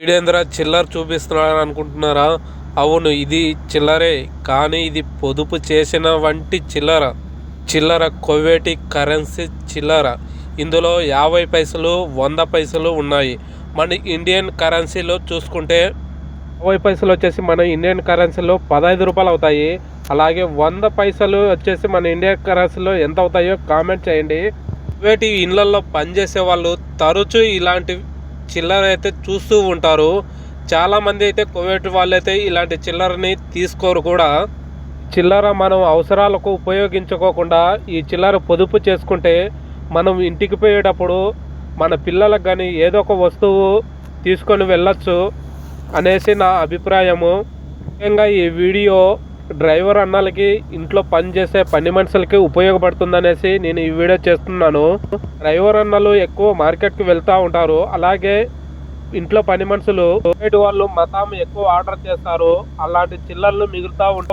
వీడేంద్ర చిల్లర చూపిస్తున్నాడు అనుకుంటున్నారా? అవును ఇది చిల్లరే కానీ ఇది పొదుపు చేసిన వంటి చిల్లర. చిల్లర కొవ్వేటి కరెన్సీ చిల్లర. ఇందులో యాభై పైసలు వంద పైసలు ఉన్నాయి. మన ఇండియన్ కరెన్సీలో చూసుకుంటే యాభై పైసలు వచ్చేసి మన ఇండియన్ కరెన్సీలో పదహైదు రూపాయలు అవుతాయి. అలాగే వంద పైసలు వచ్చేసి మన ఇండియన్ కరెన్సీలో ఎంత అవుతాయో కామెంట్ చేయండి. వేటి ఇళ్ళల్లో పనిచేసే వాళ్ళు తరచూ ఇలాంటి చిల్లర అయితే చూస్తూ ఉంటారు. చాలామంది అయితే కువైట్ వాళ్ళైతే ఇలాంటి చిల్లరని తీసుకోరు కూడా. చిల్లర మనం అవసరాలకు ఉపయోగించుకోకుండా ఈ చిల్లర పొదుపు చేసుకుంటే మనం ఇంటికి పోయేటప్పుడు మన పిల్లలకు కానీ ఏదో ఒక వస్తువు తీసుకొని వెళ్ళచ్చు అనేసి నా అభిప్రాయము. ముఖ్యంగా ఈ వీడియో డ్రైవర్ అన్నలకి ఇంట్లో పని చేసే పని మనుషులకి ఉపయోగపడుతుందనేసి నేను ఈ వీడియో చేస్తున్నాను. డ్రైవర్ అన్నలు ఎక్కువ మార్కెట్కి వెళ్తూ ఉంటారు. అలాగే ఇంట్లో పని మనుషులు వాళ్ళు మతం ఎక్కువ ఆర్డర్ చేస్తారు. అలాంటి చిల్లర్లు మిగులుతూ ఉంటారు